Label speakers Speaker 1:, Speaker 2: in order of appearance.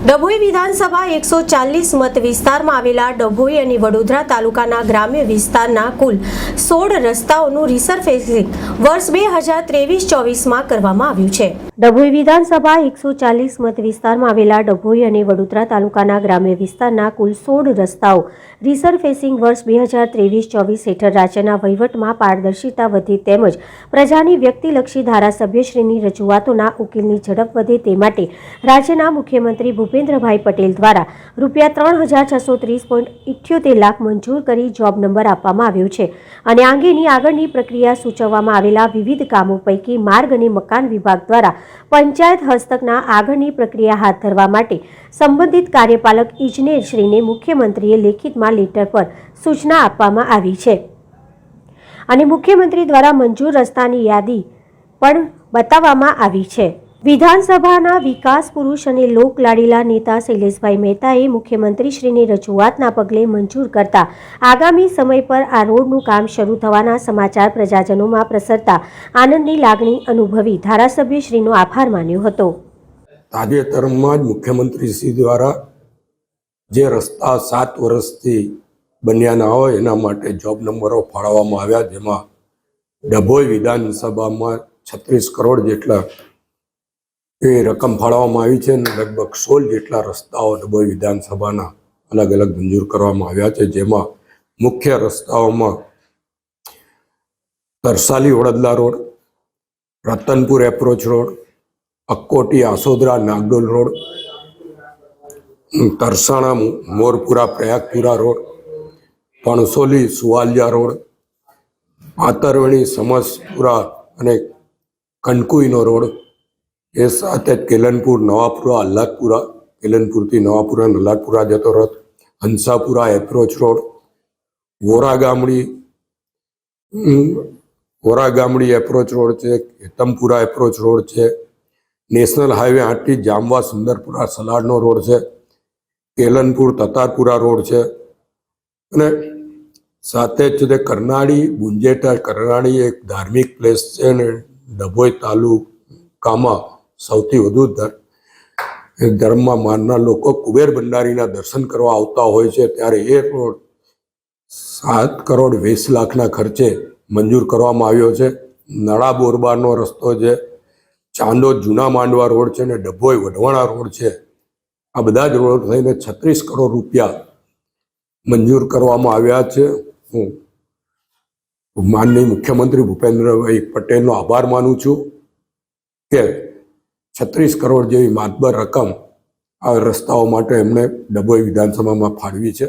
Speaker 1: ડભોઈ વિધાનસભા એકસો ચાલીસ મત વિસ્તારમાં આવેલા ડભોઈ અને વડોદરા તાલુકાના ગ્રામ્ય વિસ્તારના કુલ સોળ રસ્તાઓનું રિસર્ફેસિંગ વર્ષ બે હજાર ત્રેવીસ ચોવીસમાં કરવામાં આવ્યું છે. ડભોઈ વિધાનસભા એકસો ચાલીસ મત વિસ્તારમાં આવેલા ડભોઈ અને વડોદરા તાલુકાના ગ્રામ્ય વિસ્તારના કુલ સોળ રસ્તાઓ રિસર્ફેસિંગ વર્ષ બે હજાર ત્રેવીસ ચોવીસ હેઠળ રાજ્યના વહીવટમાં પારદર્શિતા વધે તેમજ પ્રજાની વ્યક્તિલક્ષી ધારાસભ્યશ્રીની રજૂઆતોના ઉકેલની ઝડપ વધે તે માટે રાજ્યના મુખ્યમંત્રી ભૂપેન્દ્રભાઈ પટેલ દ્વારા રૂપિયા ત્રણ હજાર છસો ત્રીસ પોઈન્ટ ઇઠ્યોતેર લાખ મંજૂર કરી જોબ નંબર આપવામાં આવ્યો છે. અને આ અંગેની આગળની પ્રક્રિયા સૂચવવામાં આવેલા વિવિધ કામો પૈકી માર્ગ અને મકાન વિભાગ દ્વારા પંચાયત હસ્તકના આગળની પ્રક્રિયા હાથ ધરવા માટે સંબંધિત કાર્યપાલક ઇજનેરશ્રીને મુખ્યમંત્રીએ લેખિતમાં લેટર પર સૂચના આપવામાં આવી છે. અને મુખ્યમંત્રી દ્વારા મંજૂર રસ્તાની યાદી પણ બતાવવામાં આવી છે. વિધાનસભાના વિકાસ પુરુષ અને લોકલાડીલા નેતા શૈલેષભાઈ મહેતાએ મુખ્યમંત્રીશ્રીની રજૂઆતના પગલે મંજૂર કરતા આગામી સમય પર આ રોડનું કામ શરૂ થવાના સમાચાર પ્રજાજનોમાં પ્રસરતા આનંદની લાગણી અનુભવી ધારાસભ્યશ્રીનો આભાર માન્યો હતો.
Speaker 2: તાજેતરમાં જ મુખ્યમંત્રી શ્રી દ્વારા જે રસ્તા સાત વર્ષથી બન્યાના હોય એના માટે જોબ નંબરો ફાળવવામાં આવ્યા, જેમાં ડભોઈ વિધાનસભામાં છત્રીસ કરોડ જેટલા એ રકમ ફાળવવામાં આવી છે અને લગભગ સોળ જેટલા રસ્તાઓ ડભોઈ વિધાનસભાના અલગ અલગ મંજૂર કરવામાં આવ્યા છે, જેમાં મુખ્ય રસ્તાઓમાં Tarsali Vadadla road, Ratanpur approach road, Akkoti Asodara Nagdol road, Tarsana Morpura Prayagpura road, Pansoli Suvaliya road, Patarvani Samaspura અને કનકુઈનો રોડ એ સાથે જ કેલનપુર, નવાપુરા અલ્લાદપુરા કેલનપુરથી નવાપુરા અલ્લાદપુરા જતો રથ Hansapura approach road Vora Gamdi Vora Gamdi approach road છે કેતમપુરા એપ્રોચ રોડ છે, national highway આઠથી જામવા Sundarpura સલાડનો road છે, કેલનપુર તતારપુરા રોડ છે અને સાથે જ તે કરનાળી ગુંજેટા કરનાળી એક ધાર્મિક પ્લેસ છે અને ડભોઈ તાલુકામાં સૌથી વધુ ધર્મમાં માનનાર લોકો કુબેર ભંડારીના દર્શન કરવા આવતા હોય છે, ત્યારે એ રોડ સાત કરોડ વીસ લાખના ખર્ચે મંજૂર કરવામાં આવ્યો છે. નળા બોરબારનો રસ્તો છે ચાંદોદ જૂના માંડવા રોડ છે અને ડભોઈ વઢવાણા રોડ છે. આ બધા જ રોડ થઈને છત્રીસ કરોડ રૂપિયા મંજૂર કરવામાં આવ્યા છે. હું માનનીય મુખ્યમંત્રી ભૂપેન્દ્રભાઈ પટેલનો આભાર માનું છું કે છત્રીસ કરોડ જેવી માતબર રકમ આ રસ્તાઓ માટે એમણે ડભોઈ વિધાનસભામાં ફાળવી છે.